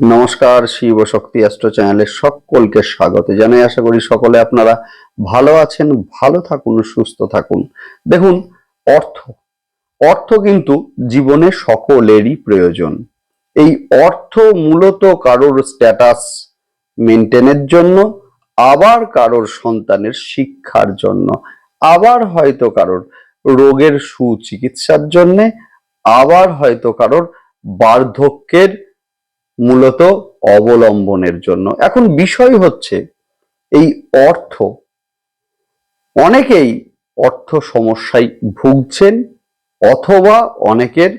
নমস্কার, শিব শক্তি অ্যাস্ট্রো চ্যানেলে সকলকে স্বাগত জানাই। আশা করি সকলে আপনারা ভালো আছেন, ভালো থাকুন, সুস্থ থাকুন। দেখুন, অর্থ। অর্থ কিন্তু জীবনে সকলেরই প্রয়োজন। এই অর্থ মূলত কারোর স্ট্যাটাস মেনটেনের জন্য, আবার কারোর সন্তানের শিক্ষার জন্য, আবার হয়তো কারোর রোগের সুচিকিৎসার জন্যে, আবার হয়তো কারোর বার্ধক্যের মূলত অবলম্বনের জন্য। এখন বিষয় হচ্ছে, এই অর্থ, অনেকেই অর্থ সমস্যায় ভুগছেন অথবা অনেকের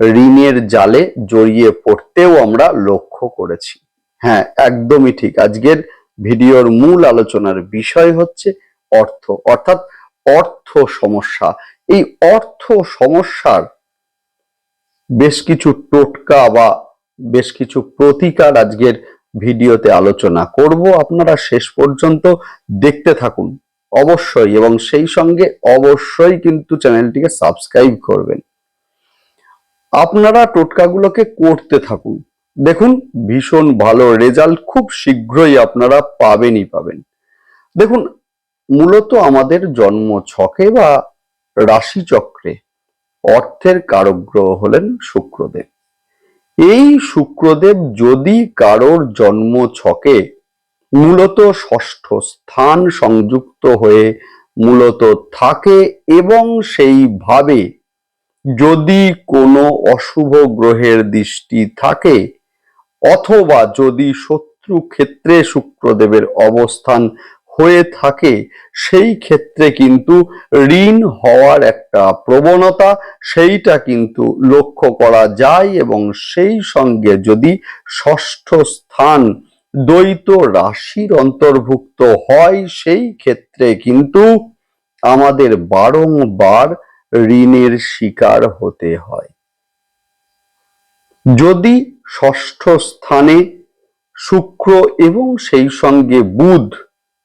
ঋণের জালে জড়িয়ে পড়তেও আমরা লক্ষ্য করেছি। হ্যাঁ একদমই ঠিক। আজকের ভিডিওর মূল আলোচনার বিষয় হচ্ছে অর্থ, অর্থাৎ অর্থ সমস্যা। এই অর্থ সমস্যার বেশ কিছু টোটকা বা বেশ কিছু প্রতিকার আজকের ভিডিওতে আলোচনা করব। আপনারা শেষ পর্যন্ত দেখতে থাকুন, অবশ্যই, এবং সেই সঙ্গে অবশ্যই কিন্তু চ্যানেলটিকে সাবস্ক্রাইব করবেন। আপনারা টোটকাগুলোকে করতে থাকুন। দেখুন, ভীষণ ভালো রেজাল্ট, খুব শীঘ্রই আপনারা পাবেনই পাবেন। দেখুন, মূলত আমাদের জন্ম ছকে বা রাশিচক্রে অর্থের কারক গ্রহ হলেন শুক্রদেব। এই শুক্রদেব যদি কারোর জন্ম ছকে, মূলত ষষ্ঠ স্থান সংযুক্ত হয়ে মূলত থাকে এবং সেইভাবে যদি কোনো অশুভ গ্রহের দৃষ্টি থাকে অথবা যদি শত্রু ক্ষেত্রে শুক্রদেবের অবস্থান হয়ে থাকে, সেই ক্ষেত্রে কিন্তু ঋণ হওয়ার একটা প্রবণতা, সেইটা কিন্তু লক্ষ্য করা যায় এবং সেই সঙ্গে যদি ষষ্ঠ স্থান দ্বৈত রাশির অন্তর্ভুক্ত হয়, সেই ক্ষেত্রে কিন্তু আমাদের বারংবার ঋণের শিকার হতে হয়। যদি ষষ্ঠ স্থানে শুক্র এবং সেই সঙ্গে বুধ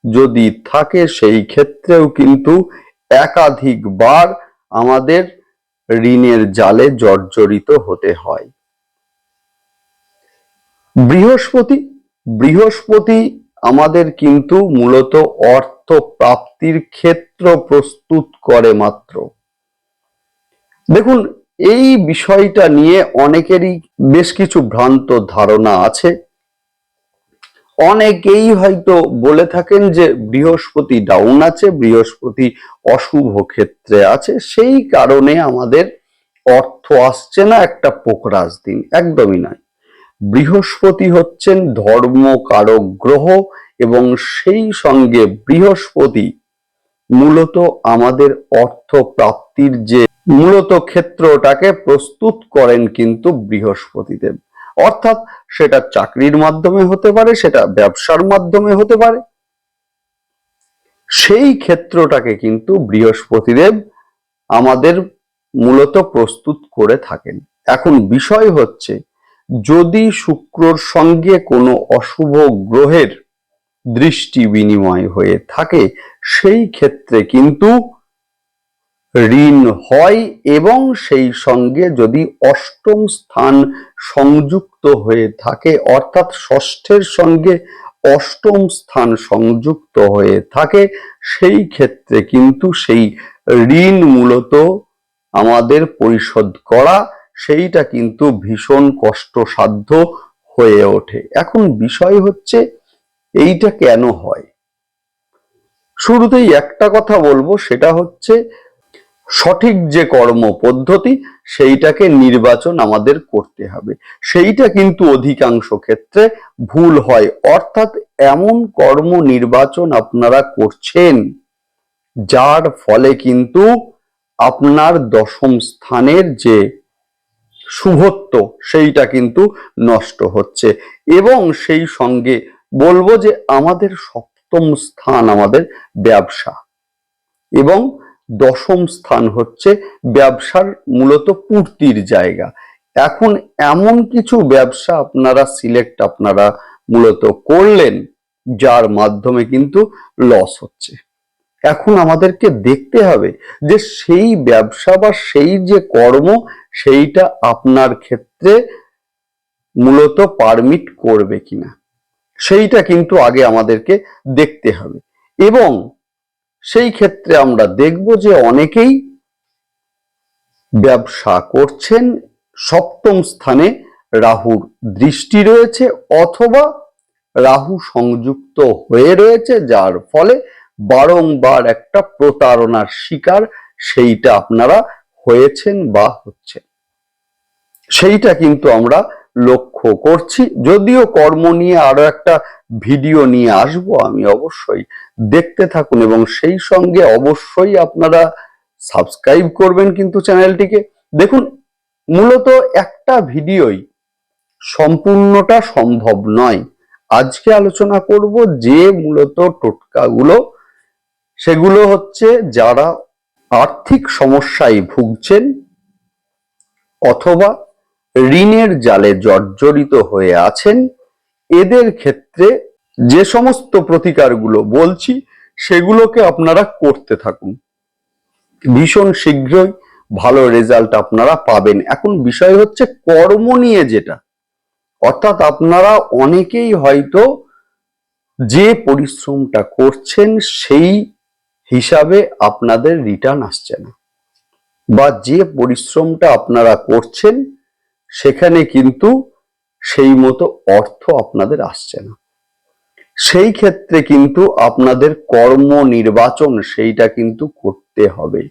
যদি থাকে সেই ক্ষেত্রেও কিন্তু একাধিকবার আমাদের ঋণের জালে জর্জরিত হতে হয়। বৃহস্পতি বৃহস্পতি আমাদের কিন্তু মূলত অর্থ প্রাপ্তির ক্ষেত্র প্রস্তুত করে মাত্র। দেখুন, এই বিষয়টা নিয়ে অনেকেরই বেশ কিছু ভ্রান্ত ধারণা আছে। অনেকেই হয়তো বলে থাকেন যে বৃহস্পতি ডাউন আছে, বৃহস্পতি অশুভ ক্ষেত্রে আছে। সেই কারণে আমাদের অর্থ আসছে না একটা পোকরাজ দিন, একদমই নয়। বৃহস্পতি হচ্ছেন ধর্ম কারক গ্রহ এবং সেই সঙ্গে বৃহস্পতি মূলত আমাদের অর্থ প্রাপ্তির যে মূলত ক্ষেত্রটাকে প্রস্তুত করেন কিন্তু বৃহস্পতিদেব। অর্থাৎ সেটা চাকরির মাধ্যমে হতে পারে, সেটা ব্যবসার মাধ্যমে হতে পারে। সেই ক্ষেত্রটাকে কিন্তু বৃহস্পতিদেব আমাদের মূলত প্রস্তুত করে থাকেন। এখন বিষয় হচ্ছে, যদি শুক্রর সঙ্গে কোনো অশুভ গ্রহের দৃষ্টি বিনিময় হয়ে থাকে, সেই ক্ষেত্রে কিন্তু ঋণ হয় এবং সেই সঙ্গে যদি অষ্টম স্থান সংযুক্ত হয়ে থাকে, অর্থাৎ ষষ্ঠের সঙ্গে অষ্টম স্থান সংযুক্ত হয়ে থাকে, সেই ক্ষেত্রে কিন্তু সেই ঋণ মূলত আমাদের পরিশোধ করা, সেইটা কিন্তু ভীষণ কষ্টসাধ্য হয়ে ওঠে। এখন বিষয় হচ্ছে, এইটা কেন হয়? শুরুতেই একটা কথা বলব, সেটা হচ্ছে সঠিক যে কর্ম পদ্ধতি, সেইটাকে নির্বাচন আমাদের করতে হবে। সেইটা কিন্তু অধিকাংশ ক্ষেত্রে ভুল হয়। অর্থাৎ এমন কর্ম নির্বাচন আপনারা করছেন, যার ফলে কিন্তু আপনার দশম স্থানের যে শুভত্ব, সেইটা কিন্তু নষ্ট হচ্ছে। এবং সেই সঙ্গে বলব যে আমাদের সপ্তম স্থান আমাদের ব্যবসা। এবং দশম স্থান হচ্ছে ব্যবসার মূলত পূর্তির জায়গা। এখন এমন কিছু ব্যবসা আপনারা সিলেক্ট আপনারা মূলত করলেন, যার মাধ্যমে কিন্তু লস হচ্ছে। এখন আমাদেরকে দেখতে হবে যে সেই ব্যবসা বা সেই যে কর্ম, সেইটা আপনার ক্ষেত্রে মূলত পারমিট করবে কিনা, সেইটা কিন্তু আগে আমাদেরকে দেখতে হবে। এবং সেই ক্ষেত্রে আমরা দেখব যে অনেকেই ব্যবসা করছেন, সপ্তম স্থানে রাহুর দৃষ্টি রয়েছে অথবা রাহু সংযুক্ত হয়ে রয়েছে, যার ফলে বারংবার একটা প্রতারণার শিকার সেইটা আপনারা হয়েছেন বা হচ্ছেন। সেইটা কিন্তু আমরা লক্ষ্য করছি। যদিও কর্ম নিয়ে আরও একটা ভিডিও নিয়ে আসব, আমি অবশ্যই দেখতে থাকুন এবং সেই সঙ্গে অবশ্যই আপনারা সাবস্ক্রাইব করবেন কিন্তু চ্যানেলটিকে। দেখুন, মূলত একটা ভিডিওই সম্পূর্ণটা সম্ভব নয়। আজকে আলোচনা করব যে মূলত টোটকাগুলো, সেগুলো হচ্ছে যারা আর্থিক সমস্যায় ভুগছেন অথবা ঋণের জালে জর্জরিত হয়ে আছেন। এদের ক্ষেত্রে যে সমস্ত প্রতিকারগুলো বলছি, সেগুলোকে আপনারা করতে থাকুন। ভীষণ শীঘ্রই ভালো রেজাল্ট আপনারা পাবেন। এখন বিষয় হচ্ছে কর্ম নিয়ে যেটা। অর্থাৎ আপনারা অনেকেই হয়তো যে পরিশ্রমটা করছেন, সেই হিসাবে আপনাদের রিটার্ন আসছে না। বা যে পরিশ্রমটা আপনারা করছেন সেখানে কিন্তু সেই মতো অর্থ আপনাদের আসছে না। সেই ক্ষেত্রে কিন্তু আপনাদের কর্ম নির্বাচন সেইটা কিন্তু করতে হবে।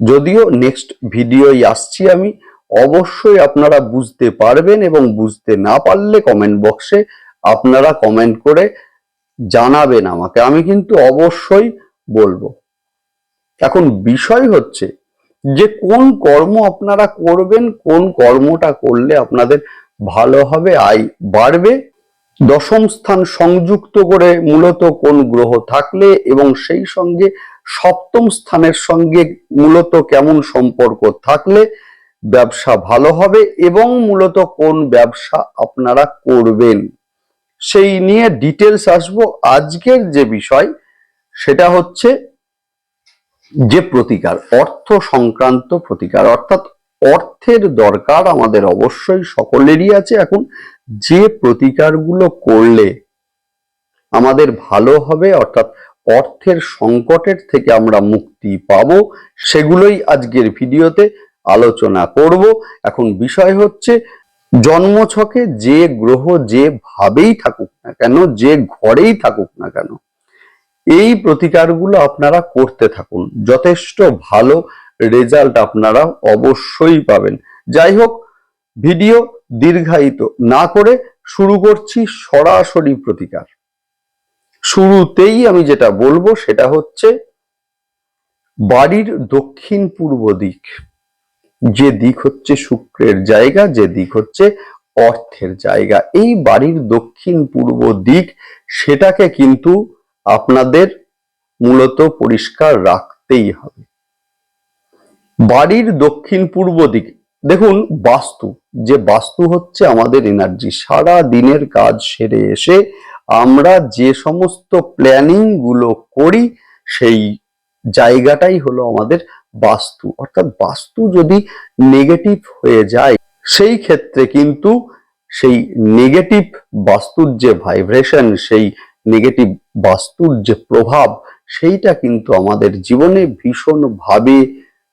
যদিও নেক্সট ভিডিওই আসছি আমি, অবশ্যই আপনারা বুঝতে পারবেন এবং বুঝতে না পারলে কমেন্ট বক্সে আপনারা কমেন্ট করে জানাবেন আমাকে। আমি কিন্তু অবশ্যই বলব। এখন বিষয় হচ্ছে যে কোন কর্ম আপনারা করবেন, কোন কর্মটা করলে আপনাদের ভালো হবে, আয় বাড়বে। দশম স্থান সংযুক্ত করে মূলত কোন গ্রহ থাকলে এবং সেই সঙ্গে সপ্তম স্থানের সঙ্গে মূলত কেমন সম্পর্ক থাকলে ব্যবসা ভালো হবে এবং মূলত কোন ব্যবসা আপনারা করবেন। সেই নিয়ে ডিটেলস আসব। আজকের যে বিষয়, সেটা হচ্ছে যে প্রতিকার, অর্থ সংক্রান্ত প্রতিকার, অর্থাৎ অর্থের দরকার আমাদের অবশ্যই সকলেরই আছে। এখন যে প্রতিকারগুলো করলে আমাদের ভালো হবে, অর্থাৎ অর্থের সংকটের থেকে আমরা মুক্তি পাব, সেগুলোই আজকের ভিডিওতে আলোচনা করব। এখন বিষয় হচ্ছে, জন্মছকে যে গ্রহ যে ভাবেই থাকুক না কেন, যে ঘরেই থাকুক না কেন এই প্রতিকারগুলো আপনারা করতে থাকুন। যথেষ্ট ভালো রেজাল্ট আপনারা অবশ্যই পাবেন। যাই হোক, ভিডিও দীর্ঘায়িত না করে শুরু করছি সরাসরি প্রতিকার। শুরুতেই আমি যেটা বলব সেটা হচ্ছে বাড়ির দক্ষিণ পূর্ব দিক। যে দিক হচ্ছে শুক্রের জায়গা, যে দিক হচ্ছে অর্থের জায়গা। এই বাড়ির দক্ষিণ পূর্ব দিক, সেটাকে কিন্তু আপনাদের মূলত পরিষ্কার রাখতেই হবে। বাড়ির দক্ষিণ পূর্ব দিক, দেখুন বাস্তু, যে বাস্তু হচ্ছে আমাদের এনার্জি সারা দিনের কাজ সেরে এসে আমরা যে সমস্ত প্ল্যানিংগুলো করি, সেই জায়গাটাই হলো আমাদের বাস্তু। অর্থাৎ বাস্তু যদি নেগেটিভ হয়ে যায়, সেই ক্ষেত্রে কিন্তু সেই নেগেটিভ বাস্তুর যে ভাইব্রেশন সেই নেগেটিভ বাস্তুর যে প্রভাব, সেইটা কিন্তু আমাদের জীবনে ভীষণভাবে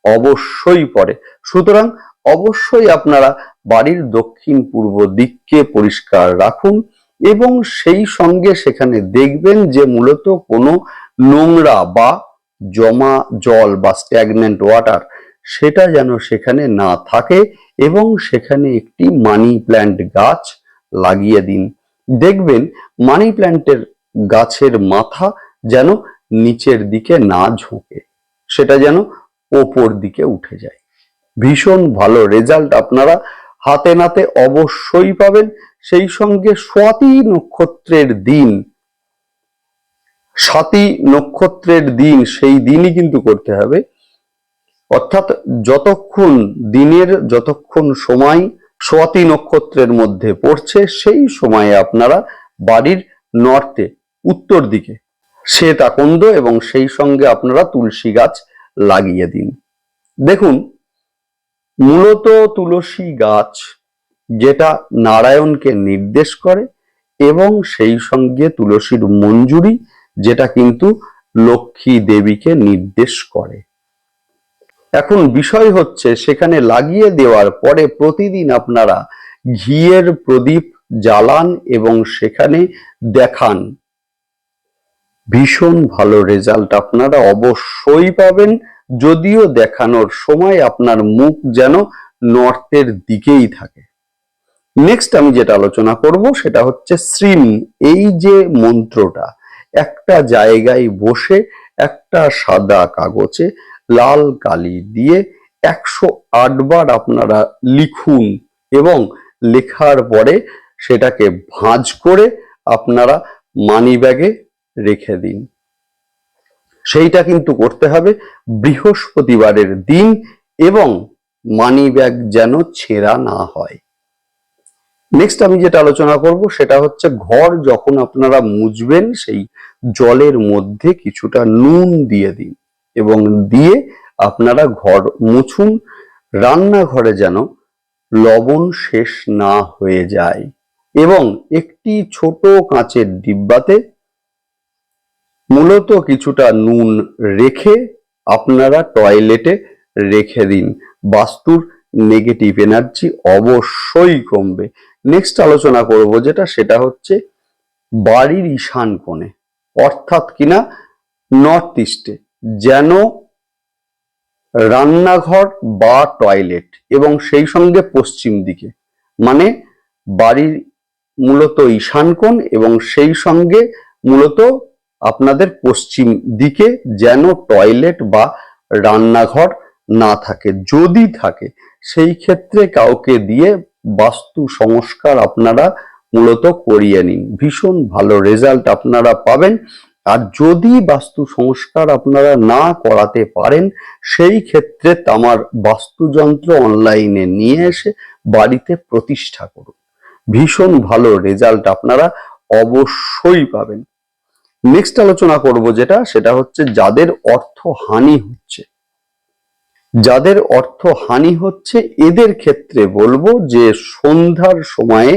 অবশ্যই পড়ে। সুতরাং অবশ্যই আপনারা বাড়ির দক্ষিণ পূর্ব দিককে পরিষ্কার রাখুন এবং সেই সঙ্গে সেখানে দেখবেন যে মূলত কোনো নোংরা বা জমা জল বা স্ট্যাগনেন্ট ওয়াটার সেটা যেন সেখানে না থাকে এবং সেখানে একটি মানি প্ল্যান্ট গাছ লাগিয়ে দিন। দেখবেন মানি প্ল্যান্টের গাছের মাথা যেন নিচের দিকে না ঝোঁকে, সেটা যেন ওপর দিকে উঠে যায়। ভীষণ ভালো রেজাল্ট আপনারা হাতে নাতে অবশ্যই পাবেন। সেই সঙ্গে স্বাতি নক্ষত্রের দিন সাতী নক্ষত্রের দিন, সেই দিনই কিন্তু করতে হবে। অর্থাৎ যতক্ষণ দিনের, যতক্ষণ সময় স্বাতি নক্ষত্রের মধ্যে পড়ছে, সেই সময়ে আপনারা বাড়ির নর্থে উত্তর দিকে। শ্বেত আকন্দ এবং সেই সঙ্গে আপনারা তুলসী গাছ লাগিয়ে দিন। দেখুন, মূলত তুলসী গাছ যেটা নারায়ণকে নির্দেশ করে এবং সেই সঙ্গে তুলসীর মঞ্জুরি যেটা কিন্তু লক্ষ্মী দেবীকে নির্দেশ করে। এখন বিষয় হচ্ছে, সেখানে লাগিয়ে দেওয়ার পরে প্রতিদিন আপনারা ঘিয়ের প্রদীপ জ্বালান এবং সেখানে দেখান ভীষণ ভালো রেজাল্ট আপনারা অবশ্যই পাবেন। যদিও দেখানোর সময় আপনার মুখ যেন নর্থের দিকেই থাকে। নেক্সট আমি যেটা আলোচনা করব সেটা হচ্ছে শ্রীম এই যে মন্ত্রটা, একটা জায়গায় বসে একটা সাদা কাগজে লাল কালি দিয়ে একশো আট বার আপনারা লিখুন এবং লেখার পরে সেটাকে ভাঁজ করে আপনারা মানি ব্যাগে রেখে দিন। সেইটা কিন্তু করতে হবে বৃহস্পতিবারের দিন এবং মানি ব্যাগ যেন ছেঁড়া না হয়। নেক্সট আমি যেটা আলোচনা করব সেটা হচ্ছে ঘর যখন আপনারা মুছবেন সেই জলের মধ্যে কিছুটা নুন দিয়ে দিন এবং দিয়ে আপনারা ঘর মুছুন। রান্নাঘরে যেন লবণ শেষ না হয়ে যায় এবং একটি ছোট কাঁচের ডিব্বাতে মূলত কিছুটা নুন রেখে আপনারা টয়লেটে রেখে দিন। বাস্তুর নেগেটিভ এনার্জি অবশ্যই কমবে। নেক্সট আলোচনা করব যেটা, সেটা হচ্ছে বাড়ির ঈশান কোণে, অর্থাৎ কিনা নর্থ ইস্টে, যেন রান্নাঘর বা টয়লেট এবং সেই সঙ্গে পশ্চিম দিকে মানে বাড়ির মূলত ঈশান কোণ এবং সেই সঙ্গে মূলত আপনাদের পশ্চিম দিকে যেন টয়লেট বা রান্নাঘর না থাকে। যদি থাকে, সেই ক্ষেত্রে কাউকে দিয়ে বাস্তু সংস্কার আপনারা মূলত করিয়ে নিন। ভীষণ ভালো রেজাল্ট আপনারা পাবেন। আর যদি বাস্তু সংস্কার আপনারা না করাতে পারেন, সেই ক্ষেত্রে তামার বাস্তুযন্ত্র অনলাইনে নিয়ে এসে বাড়িতে প্রতিষ্ঠা করুন। ভীষণ ভালো রেজাল্ট আপনারা অবশ্যই পাবেন। নেক্সট আলোচনা করব যেটা, সেটা হচ্ছে যাদের অর্থ হানি হচ্ছে। যাদের অর্থ হানি হচ্ছে, এদের ক্ষেত্রে বলব যে সন্ধ্যার সময়ে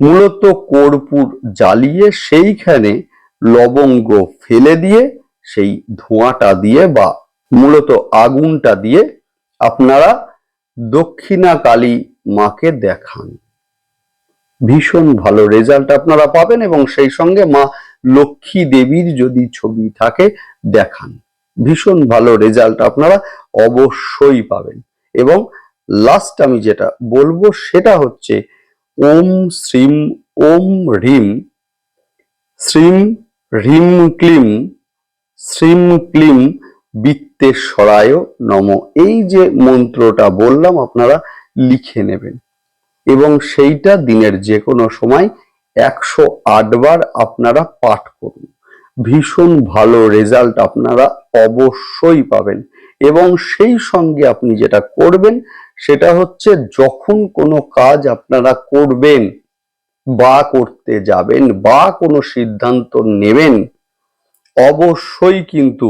মূলত কর্পূর জ্বালিয়ে সেইখানে লবঙ্গ ফেলে দিয়ে, সেই ধোঁয়াটা দিয়ে বা মূলত আগুনটা দিয়ে আপনারা দক্ষিণা কালী মাকে দেখান। ভীষণ ভালো রেজাল্ট আপনারা পাবেন এবং সেই সঙ্গে মা লক্ষ্মী দেবীর যদি ছবি থাকে, দেখান। ভীষণ ভালো রেজাল্ট আপনারা অবশ্যই পাবেন। এবং লাস্ট আমি যেটা বলব, সেটা হচ্ছে ওম শ্রীম, ওম হ্রিম, শ্রীম হ্রিম ক্লিম, শ্রীম ক্লিম বিত্তেশ্বরায় নম। এই যে মন্ত্রটা বললাম, আপনারা লিখে নেবেন। এবং সেইটা দিনের যে কোনো সময় একশো বার আপনারা পাঠ করুন। ভীষণ ভালো রেজাল্ট আপনারা অবশ্যই পাবেন এবং সেই সঙ্গে আপনি যেটা করবেন সেটা হচ্ছে যখন কোনো কাজ আপনারা করবেন বা করতে যাবেন বা কোনো সিদ্ধান্ত নেবেন, অবশ্যই কিন্তু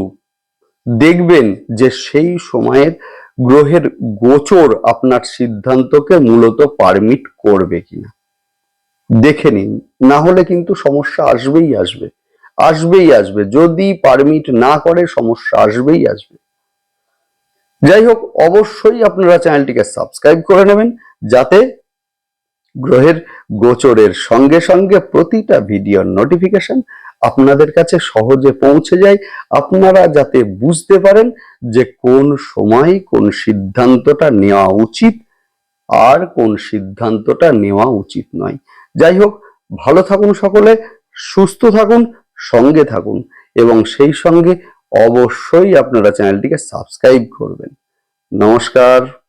দেখবেন যে সেই সময়ের গ্রহের গোচর আপনার সিদ্ধান্তকে মূলত পারমিট করবে কিনা। দেখে নিন। না হলে কিন্তু সমস্যা আসবেই আসবে। আসবেই আসবে। যদি পারমিট না করে, সমস্যা আসবেই আসবে। যাই হোক, অবশ্যই আপনারা চ্যানেলটিকে সাবস্ক্রাইব করে নেবেন, যাতে গ্রহের গোচরের সঙ্গে সঙ্গে প্রতিটা ভিডিওর নোটিফিকেশন আপনাদের কাছে সহজে পৌঁছে যায়। আপনারা যাতে বুঝতে পারেন যে কোন সময় কোন সিদ্ধান্তটা নেওয়া উচিত আর কোন সিদ্ধান্তটা নেওয়া উচিত নয়। যাই হোক, ভালো থাকুন সকলে, সুস্থ থাকুন, সঙ্গে থাকুন এবং সেই সঙ্গে অবশ্যই আপনারা চ্যানেলটিকে সাবস্ক্রাইব করবেন। নমস্কার।